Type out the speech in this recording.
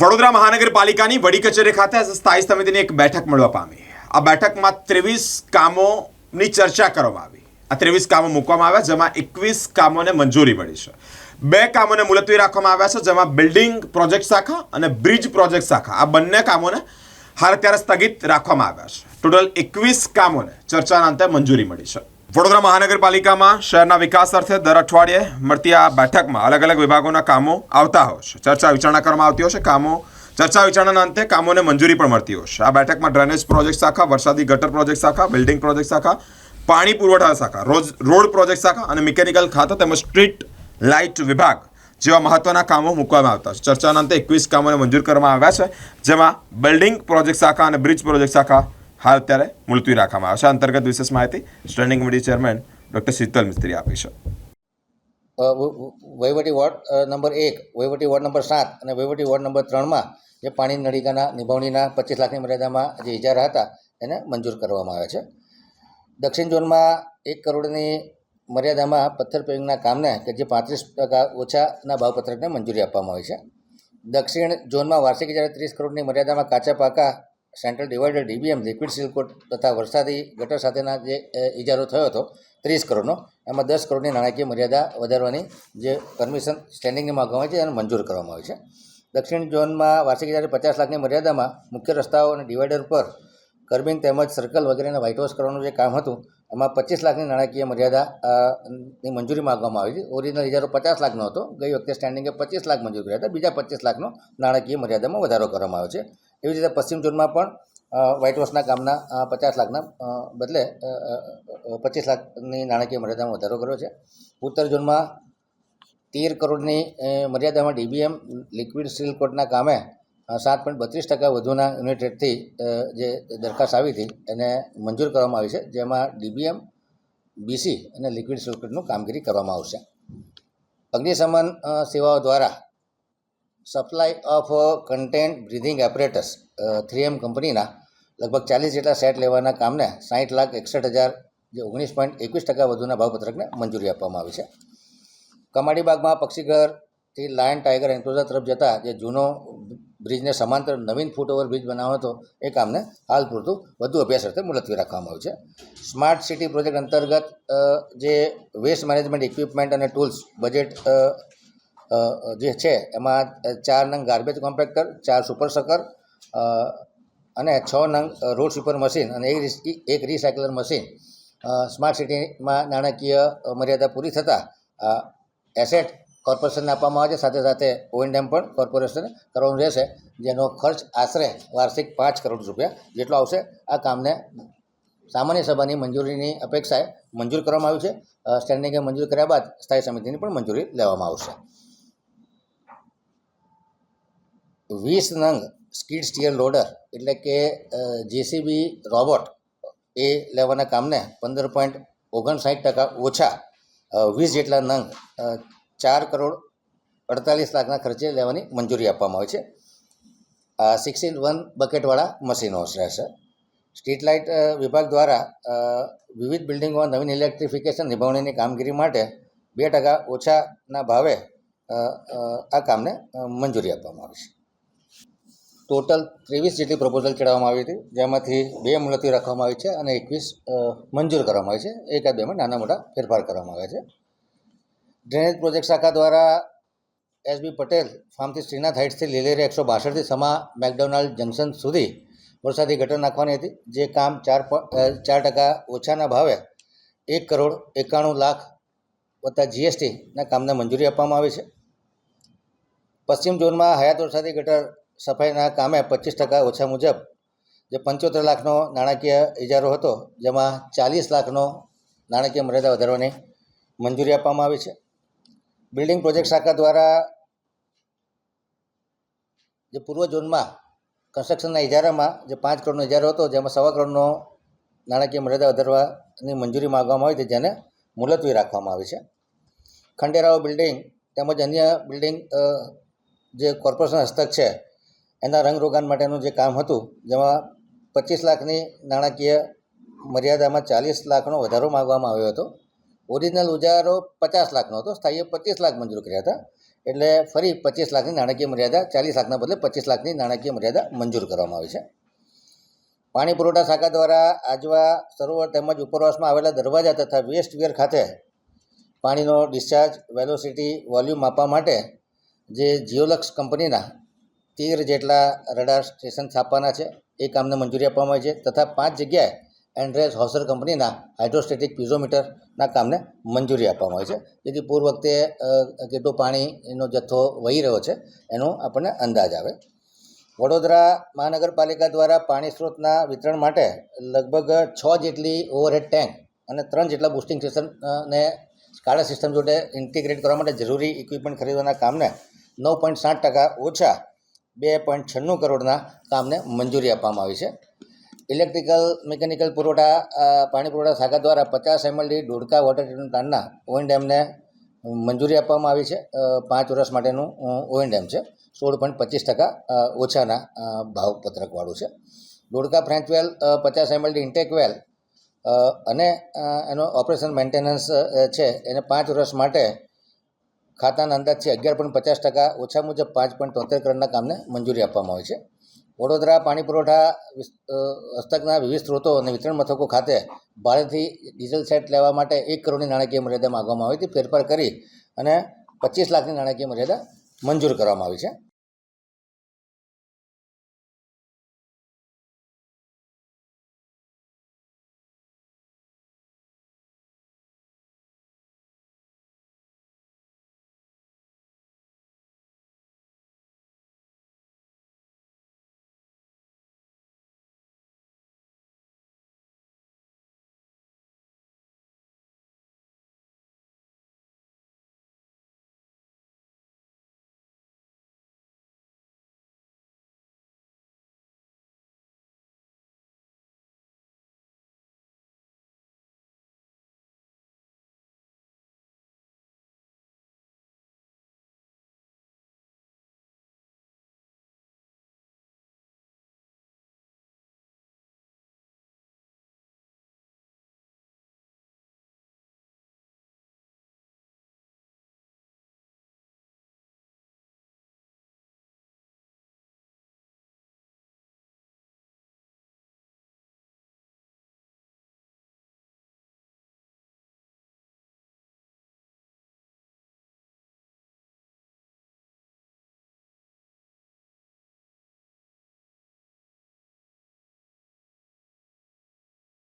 વડોદરા મહાનગરપાલિકાની વડી કચેરી ખાતે સ્થાયી સમિતિની એક બેઠક મળવા પામી. આ બેઠકમાં ત્રેવીસ કામોની ચર્ચા કરવામાં આવી. આ ત્રેવીસ કામો મૂકવામાં આવ્યા, જેમાં એકવીસ કામોને મંજૂરી મળી છે. બે કામોને મુલતવી રાખવામાં આવ્યા છે, જેમાં બિલ્ડિંગ પ્રોજેક્ટ શાખા અને બ્રિજ પ્રોજેક્ટ શાખા. આ બંને કામોને હાલ અત્યારે સ્થગિત રાખવામાં આવ્યા છે. ટોટલ એકવીસ કામોને ચર્ચાના અંતે મંજૂરી મળી છે. વડોદરા મહાનગરપાલિકામાં શહેરના વિકાસ અર્થે દર અઠવાડિયે મળતી આ બેઠકમાં અલગ અલગ વિભાગોના કામો આવતા હોય છે. ચર્ચા વિચારણા કરવામાં આવતી છે. કામો, ચર્ચા વિચારણાના અંતે કામોને મંજૂરી પણ મળતી છે. આ બેઠકમાં ડ્રેનેજ પ્રોજેક્ટ શાખા, વરસાદી ગટર પ્રોજેક્ટ શાખા, બિલ્ડિંગ પ્રોજેક્ટ શાખા, પાણી પુરવઠા શાખા, રોજ, રોડ પ્રોજેક્ટ શાખા અને મિકેનિકલ ખાતા તેમજ સ્ટ્રીટ લાઇટ વિભાગ જેવા મહત્વના કામો મૂકવામાં આવતા છે. ચર્ચાના અંતે એકવીસ કામોને મંજૂર કરવામાં આવ્યા છે. જેમાં બિલ્ડિંગ પ્રોજેક્ટ શાખા અને બ્રિજ પ્રોજેક્ટ શાખા હાલ અત્યારે મુલતવી રાખવામાં આવશે અંતર્ગત વિશેષ માહિતી standing committee chairman doctor Sheetal Mistry આપી છે. અ, વ- વ- વહીવટી વોર્ડ નંબર એક વહીવટી વોર્ડ નંબર સાત અને વહીવટી વોર્ડ નંબર ત્રણમાં જે પાણી નળિકાના નિભાવણીના પચીસ લાખની મર્યાદામાં જે ઇજારા હતા એને મંજૂર કરવામાં આવ્યા છે. દક્ષિણ ઝોનમાં એક કરોડની મર્યાદામાં પથ્થર પેવિંગના કામને કે જે પાંત્રીસ ટકા ઓછાના ભાવપત્રકને મંજૂરી આપવામાં આવી છે. દક્ષિણ ઝોનમાં વાર્ષિક ઇજારા ત્રીસ કરોડની મર્યાદામાં કાચા પાકા central divider DBM liquid seal coat તથા વરસાદી ગટર સાથેના જે ઇજારો થયો હતો ત્રીસ કરોડનો એમાં દસ કરોડની નાણાકીય મર્યાદા વધારવાની જે પરમિશન સ્ટેન્ડિંગની માગવામાં આવે છે એને મંજૂર કરવામાં આવી છે. દક્ષિણ ઝોનમાં વાર્ષિક ઇજારે પચાસ લાખની મર્યાદામાં મુખ્ય રસ્તાઓ અને ડિવાઇડર પર કર્બિંગ તેમજ સર્કલ વગેરેને વ્હાઇટ વોશ કરવાનું જે કામ હતું એમાં પચીસ લાખની નાણાકીય મર્યાદા અ, ની મંજૂરી માગવામાં આવી હતી. ઓરિજિનલ ઇજારો પચાસ લાખનો હતો ગઈ વખતે સ્ટેન્ડિંગે પચીસ લાખ મંજૂર કર્યા હતા બીજા પચીસ લાખનો નાણાકીય મર્યાદામાં વધારો કરવામાં આવ્યો છે. એવી રીતે પશ્ચિમ ઝોનમાં પણ વ્હાઇટ વોશના કામના પચાસ લાખના બદલે પચીસ લાખની નાણાકીય મર્યાદામાં વધારો કર્યો છે. ઉત્તર ઝોનમાં તેર કરોડની મર્યાદામાં ડીબીએમ લિક્વિડ સ્ટીલ કોટના કામે સાત પોઈન્ટ બત્રીસ ટકા વધુના યુનિટ રેટથી જે દરખાસ્ત આવી હતી, એને મંજૂર કરવામાં આવી છે, જેમાં ડીબીએમ બીસી અને લિક્વિડ સ્ટીલ કોટનું કામગીરી કરવામાં આવશે. અગ્નિશમન સેવાઓ દ્વારા supply of content breathing apparatus three M કંપનીના લગભગ ચાલીસ જેટલા સેટ લેવાના કામને સાઠ લાખ એકસઠ હજાર જે ઓગણીસ પોઈન્ટ એકવીસ ટકા વધુના ભાવપત્રકને મંજૂરી આપવામાં આવી છે. કમાડીબાગમાં પક્ષીઘરથી લાયન ટાઈગર એન્ક્લોઝર તરફ જતા જે જૂનો બ્રિજને સમાંતર નવીન ફૂટ ઓવર બ્રિજ બનાવવાનો હતો, એ કામને હાલ પૂરતું વધુ અભ્યાસ અર્થે મુલતવી રાખવામાં આવ્યું છે. સ્માર્ટ સિટી પ્રોજેક્ટ અંતર્ગત જે વેસ્ટ મેનેજમેન્ટ ઇક્વિપમેન્ટ અને ટૂલ્સ, બજેટ જે છે, એમાં ચાર નંગ ગાર્બેજ કોમ્પેક્ટર ચાર સુપર સકર અને છ નંગ રોડ સુપર મશીન અને એક રિસ- એક રિસાયકલર મશીન સ્માર્ટ સિટીમાં નાણાકીય મર્યાદા પૂરી થતાં એસેટ કોર્પોરેશનને આપવામાં આવે છે. સાથે સાથે ઓએનડેમ પણ કોર્પોરેશને કરવાનું રહેશે, જેનો ખર્ચ આશરે વાર્ષિક પાંચ કરોડ રૂપિયા જેટલો આવશે. આ કામને સામાન્ય સભાની મંજૂરીની અપેક્ષાએ મંજૂર કરવામાં આવ્યું છે. સ્ટેન્ડિંગે મંજૂર કર્યા બાદ સ્થાયી સમિતિની પણ મંજૂરી લેવામાં આવશે. વીસ નંગ સ્કીડ સ્ટીયર લોડર એટલે કે જેસીબી રોબોટ એ લેવાના કામને પંદર પોઈન્ટ ઓગણસાઠ ટકા ઓછા વીસ જેટલા નંગ ચાર કરોડ અડતાલીસ લાખના ખર્ચે લેવાની મંજૂરી આપવામાં આવી છે. આ સિક્સટીન વન બકેટવાળા મશીનો રહેશે. સ્ટ્રીટ લાઇટ વિભાગ દ્વારા વિવિધ બિલ્ડિંગોમાં નવીન ઇલેક્ટ્રિફિકેશન નિભાવણીની કામગીરી માટે બે ટકા ઓછાના ભાવે આ કામને મંજૂરી આપવામાં આવી છે. ટોટલ ત્રેવીસ જેટલી પ્રપોઝલ ચડાવવામાં આવી હતી, જેમાંથી બે મુલતવી રાખવામાં આવી છે અને એકવીસ મંજૂર કરવામાં આવી છે. એકાદ બેમાં નાના મોટા ફેરફાર કરવામાં આવ્યા છે. ડ્રેનેજ પ્રોજેક્ટ શાખા દ્વારા એસબી પટેલ ફાર્મથી શ્રીનાથ હાઇટ્સથી લીલેરી એકસો બાસઠથી સમા મેકડોનાલ્ડ જંકશન સુધી વરસાદી ગટર નાખવાની હતી, જે કામ ચાર ચાર ટકા ઓછાના ભાવે એક કરોડ એકાણું લાખ વત્તા જીએસટીના કામને મંજૂરી આપવામાં આવી છે. પશ્ચિમ ઝોનમાં હયાત વરસાદી ગટર સફાઈના કામે પચીસ ટકા ઓછા મુજબ જે પંચોતેર લાખનો નાણાકીય ઇજારો હતો, જેમાં ચાલીસ લાખનો નાણાકીય મર્યાદા વધારવાની મંજૂરી આપવામાં આવી છે. બિલ્ડિંગ પ્રોજેક્ટ શાખા દ્વારા જે પૂર્વ ઝોનમાં કન્સ્ટ્રક્શનના ઇજારામાં જે પાંચ કરોડનો ઇજારો હતો, જેમાં સવા કરોડનો નાણાકીય મર્યાદા વધારવાની મંજૂરી માગવામાં આવી હતી, જેને મુલતવી રાખવામાં આવી છે. ખંડેરાવ બિલ્ડિંગ તેમજ અન્ય બિલ્ડિંગ જે કોર્પોરેશન હસ્તક છે એના રંગરોગાન માટેનું જે કામ હતું, જેમાં પચીસ લાખની નાણાકીય મર્યાદામાં ચાલીસ લાખનો વધારો માગવામાં આવ્યો હતો. ઓરિજિનલ ઉજારો પચાસ લાખનો હતો સ્થાયીએ પચીસ લાખ મંજૂર કર્યા હતા. એટલે ફરી પચીસ લાખની નાણાકીય મર્યાદા, ચાલીસ લાખના બદલે પચીસ લાખની નાણાકીય મર્યાદા મંજૂર કરવામાં આવી છે. પાણી પુરવઠા શાખા દ્વારા આજવા સરોવર તેમજ ઉપરવાસમાં આવેલા દરવાજા તથા વેસ્ટ વેર ખાતે પાણીનો ડિસ્ચાર્જ વેલોસિટી વોલ્યુમ માપવા માટે જે જીઓલક્સ કંપનીના તેર જેટલા રડાર સ્ટેશન સ્થાપવાના છે એ કામને મંજૂરી આપવામાં આવી છે તથા પાંચ જગ્યાએ એન્ડ્રેસ હોસર કંપનીના હાઇડ્રોસ્ટેટિક પિઝોમીટરના કામને મંજૂરી આપવામાં આવી છે. જેથી પૂર વખતે કેટલું પાણીનો જથ્થો વહી રહ્યો છે એનો આપણને અંદાજ આવે. વડોદરા મહાનગરપાલિકા દ્વારા પાણી સ્ત્રોતના વિતરણ માટે લગભગ છ જેટલી ઓવરહેડ ટેન્ક અને ત્રણ જેટલા બુસ્ટિંગ સ્ટેશન અ, ને સ્કાડા સિસ્ટમ જોડે ઇન્ટિગ્રેટ કરવા માટે જરૂરી ઇક્વિપમેન્ટ ખરીદવાના કામને નવ પોઈન્ટ સાત ટકા ઓછા બે પોઈન્ટ છન્નું કરોડના કામને મંજૂરી આપવામાં આવી છે. ઇલેક્ટ્રિકલ મિકેનિકલ પુરવઠા પાણી પુરવઠા શાખા દ્વારા પચાસ એમએલડી ડોડકા વોટર ટ્રીટમેન્ટ પ્લાન્ટના ઓએન ડેમને મંજૂરી આપવામાં આવી છે. પાંચ વર્ષ માટેનું ઓએન ડેમ છે. સોળ પોઈન્ટ પચીસ ટકા ઓછાના ભાવપત્રકવાળું છે. ડોડકા ફ્રેન્ચ વેલ પચાસ એમએલડી ઇન્ટેક વેલ અને એનો ઓપરેશન મેન્ટેનન્સ છે. એને પાંચ વર્ષ માટે ખાતાના અંદાજ છે અગિયાર પોઈન્ટ પચાસ ટકા ઓછા મુજબ પાંચ પોઈન્ટ તોતેર કરોડના કામને મંજૂરી આપવામાં આવી છે. વડોદરા પાણી પુરવઠા હસ્તકના વિવિધ સ્ત્રોતો અને વિતરણ મથકો ખાતે ભાડેથી ડીઝલ સેટ લેવા માટે એક કરોડની નાણાકીય મર્યાદા માગવામાં આવી હતી. ફેરફાર કરી અને પચીસ લાખની નાણાકીય મર્યાદા મંજૂર કરવામાં આવી છે.